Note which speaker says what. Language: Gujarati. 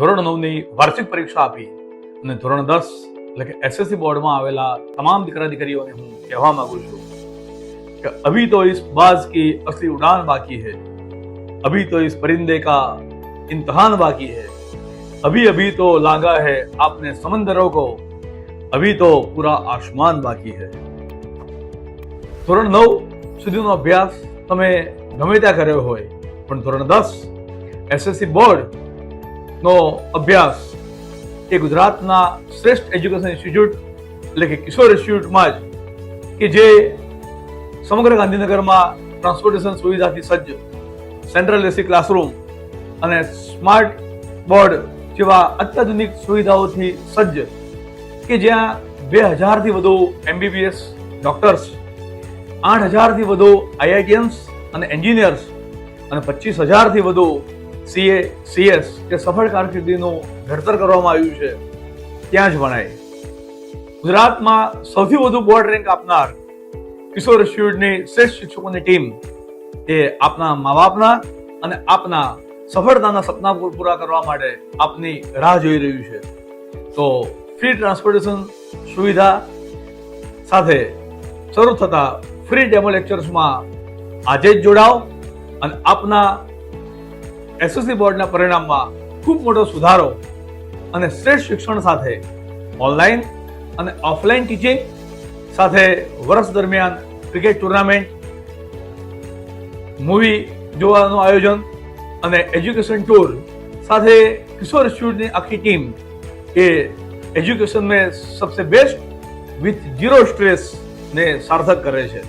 Speaker 1: ધોરણ નવની વાર્ષિક પરીક્ષા આપી અને ધોરણ દસ એટલે કે એસએસસી બોર્ડમાં આવેલા તમામ દીકરા દીકરીઓને હું કહેવા માંગુ છું कि अभी तो इस बाज की असली उड़ान बाकी है अभी तो इस परिंदे का इम्तहान बाकी है अभी अभी तो लांगा है आपने समंदरों को अभी तो पूरा आसमान बाकी है ધોરણ નવ સુધીનો અભ્યાસ તમે ગમે ત્યાં કર્યો હોય પણ ધોરણ દસ એસએસસી બોર્ડ નો અભ્યાસ. એ ગુજરાતના શ્રેષ્ઠ એજ્યુકેશન ઇન્સ્ટિટ્યૂટ એટલે કે કિશોર ઇન્સ્ટિટ્યૂટમાં જ કે જે સમગ્ર ગાંધીનગરમાં ટ્રાન્સપોર્ટેશન સુવિધાથી સજ્જ સેન્ટ્રલ એસી ક્લાસરૂમ અને સ્માર્ટ બોર્ડ જેવા અત્યાધુનિક સુવિધાઓથી સજ્જ કે જ્યાં બે હજારથી વધુ એમબીબીએસ ડોક્ટર્સ આઠ હજારથી વધુ આઈઆઈટીએમ્સ અને એન્જિનિયર્સ અને પચીસ હજારથી વધુ સીએ, સીએસ કે સફળ કારકિર્દીનું ઘડતર કરવામાં આવ્યું છે, ત્યાં જ ભણાય ગુજરાતમાં સૌથી વધુ બોર્ડ રેન્ક આપનાર કિશોર ઇન્સ્ટિટ્યૂટની શ્રેષ્ઠ શિક્ષકોની ટીમ એ આપના મા બાપના અને આપના સફળતાના સપના પૂરા કરવા માટે આપની રાહ જોઈ રહ્યું છે. તો ફ્રી ટ્રાન્સપોર્ટેશન સુવિધા સાથે શરૂ થતા ફ્રી ડેમો લેક્ચર્સમાં આજે જ જોડાઓ અને આપના એસએસસી બોર્ડના પરિણામમાં ખૂબ મોટો સુધારો અને શ્રેષ્ઠ શિક્ષણ સાથે ઓનલાઈન અને ઓફલાઈન ટીચિંગ સાથે વર્ષ દરમિયાન ક્રિકેટ ટુર્નામેન્ટ મૂવી જોવાનું આયોજન અને એજ્યુકેશન ટૂર સાથે કિશોર ઇન્સ્ટિટ્યૂટની આખી ટીમ એ એજ્યુકેશન મેં સબસે બેસ્ટ વિથ ઝીરો સ્ટ્રેસ ને સાર્થક કરે છે.